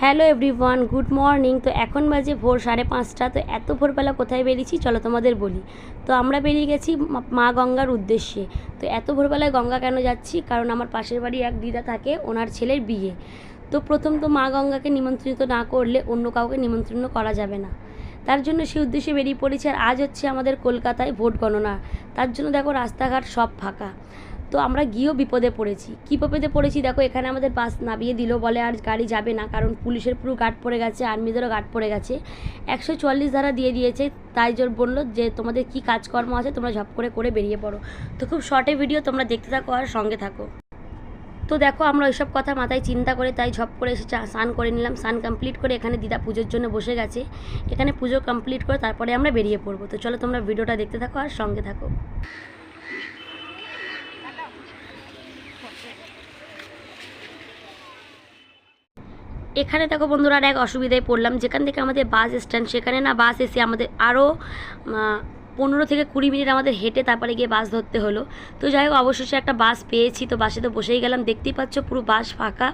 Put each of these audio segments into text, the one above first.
Hello everyone, good morning. তো এখন বাজে ভোর সাড়ে পাঁচটা, তো এত ভোরবেলা কোথায় বেরিয়েছি? চলো তোমাদের বলি। তো আমরা বেরিয়ে গেছি মা- গঙ্গার উদ্দেশ্যে। তো এত ভোরবেলায় গঙ্গা কেন যাচ্ছি? কারণ আমার পাশের বাড়ি এক দিদা থাকে, ওনার ছেলের বিয়ে। তো প্রথম তো মা গঙ্গাকে নিমন্ত্রিত না করলে অন্য কাউকে নিমন্ত্রণ করা যাবে না। তার জন্য সেই উদ্দেশ্যে বেরিয়ে পড়েছি, আর আজ হচ্ছে আমাদের কলকাতায় ভোট গণনা। তার জন্য দেখো রাস্তাঘাট সব ফাঁকা। তো আমরা গিয়েও বিপদে পড়েছি। কী বিপদে পড়েছি দেখো, এখানে আমাদের বাস নামিয়ে দিল বলে আর গাড়ি যাবে না, কারণ পুলিশের পুরো গার্ড পড়ে গেছে, আর্মিদেরও গার্ড পড়ে গেছে। একশো চুয়াল্লিশ ধারা দিয়ে দিয়েছে, তাই জোর বলল যে তোমাদের কি কাজকর্ম আছে, তোমরা ঝপ করে করে বেরিয়ে পড়ো। তো খুব শর্টে ভিডিও তোমরা দেখতে থাকো আর সঙ্গে থাকো। তো দেখো, আমরা ওইসব কথা মাথায় চিন্তা করে তাই ঝপ করে এসে স্নান করে নিলাম। স্নান কমপ্লিট করে এখানে দিদা পুজোর জন্য বসে গেছে। এখানে পুজো কমপ্লিট করে তারপরে আমরা বেরিয়ে পড়ব। তো চলো তোমরা ভিডিওটা দেখতে থাকো আর সঙ্গে থাকো। এখানে দেখো বন্ধুরা আর এক অসুবিধায় পড়লাম। যেখান থেকে আমাদের বাস স্ট্যান্ড সেখানে না বাস এসে আমাদের আরও পনেরো থেকে কুড়ি মিনিট আমাদের হেঁটে তারপরে গিয়ে বাস ধরতে হলো। তো যাই হোক, অবশেষে একটা বাস পেয়েছি, তো বাসে তো বসেই গেলাম। দেখতেই পাচ্ছ পুরো বাস ফাঁকা।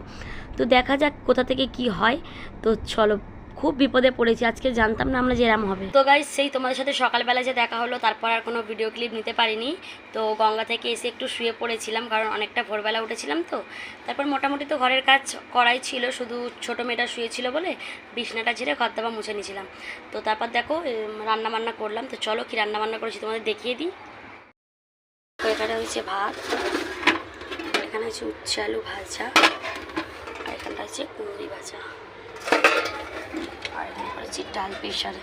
তো দেখা যাক কোথা থেকে কি হয়। তো চলো খুব বিপদে পড়েছি, আজকে জানতাম না আমরা যে এরম হবে। তো গাইজ সেই তোমাদের সাথে সকালবেলা যে দেখা হলো, তারপর আর কোনো ভিডিও ক্লিপ নিতে পারিনি। তো গঙ্গা থেকে এসে একটু শুয়ে পড়েছিলাম, কারণ অনেকটা ভোরবেলা উঠেছিলাম তো। তারপর মোটামুটি তো ঘরের কাজ করাই ছিল, শুধু ছোটো মেয়েটা শুয়েছিল বলে বিছনাটা ঝেড়ে ঘর দাবা মুছে নিয়েছিলাম। তো তারপর দেখো রান্না বান্না করলাম। তো চলো কি রান্না বান্না করেছি তোমাদের দেখিয়ে দিই। তো এখানে হয়েছে ভাত, এখানে হচ্ছে উচ্ছে আলু ভাজা, আর এখানটা হচ্ছে কুঁদরি ভাজা। আর করেছি ডাল প্রেশারে